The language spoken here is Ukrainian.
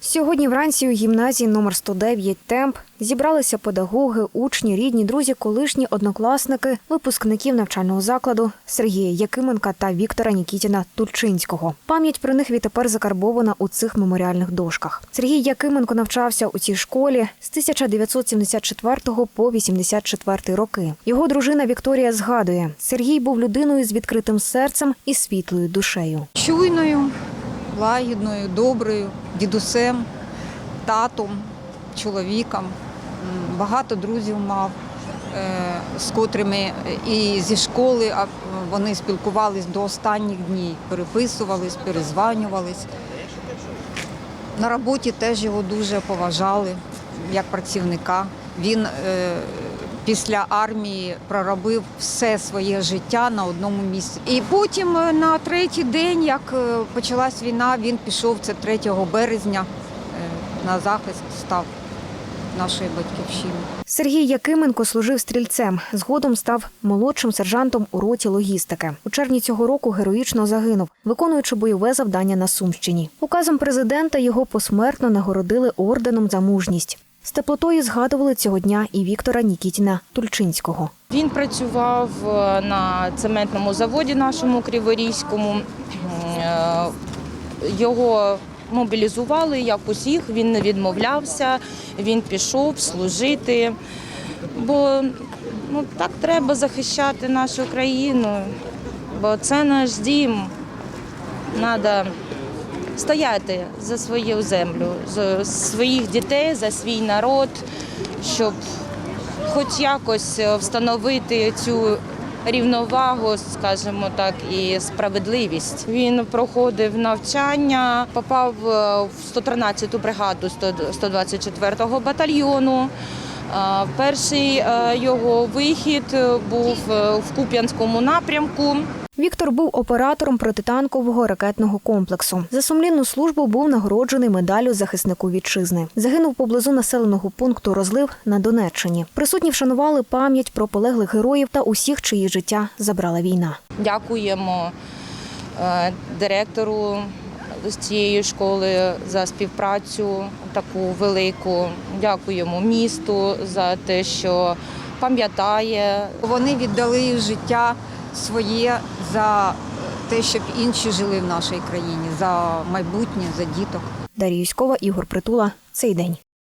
Сьогодні вранці у гімназії номер 109 «Темп» зібралися педагоги, учні, рідні, друзі, колишні однокласники, випускників навчального закладу Сергія Якименка та Віктора Нікітіна Тульчинського. Пам'ять про них відтепер закарбована у цих меморіальних дошках. Сергій Якименко навчався у цій школі з 1974 по 84 роки. Його дружина Вікторія згадує, Сергій був людиною з відкритим серцем і світлою душею. чуйною, лагідною, доброю, дідусем, татом, чоловіком. Багато друзів мав, е, з котрими і зі школи вони спілкувались до останніх днів, переписувались, перезванювались. На роботі теж його дуже поважали як працівника. Він е, після армії проробив все своє життя на одному місці. І потім е, на третій день, як е, почалась війна, він пішов це 3 березня е, на захист став нашої батьківщини. Сергій Якименко служив стрільцем. Згодом став молодшим сержантом у роті логістики. У червні цього року героїчно загинув, виконуючи бойове завдання на Сумщині. Указом президента його посмертно нагородили орденом за мужність. З теплотою згадували цього дня і Віктора Нікітіна Тульчинського. Він працював е, на цементному заводі нашому Криворізькому. Е, Його мобілізували, як усіх, він не відмовлявся, він пішов служити. Бо ну, так треба захищати нашу країну, бо це наш дім. Треба стояти за свою землю, за своїх дітей, за свій народ, щоб хоч якось е, встановити цю рівновагу, скажімо так, і справедливість. Він проходив навчання, попав е, в 113-ту бригаду 124-го батальйону. Е, Перший його вихід був в Куп'янському напрямку. Віктор був оператором протитанкового ракетного комплексу. За сумлінну службу був нагороджений медаллю захиснику вітчизни. Загинув поблизу населеного пункту Розлив на Донеччині. Присутні вшанували пам'ять про полеглих героїв та усіх, чиї життя забрала війна. Дякуємо е, директору з цієї школи за співпрацю таку велику. Дякуємо місту за те, що пам'ятає. Вони віддали життя своє за те, щоб інші жили в нашій країні, за майбутнє, за діток. Дар'я Юськова, Ігор Притула. Цей день.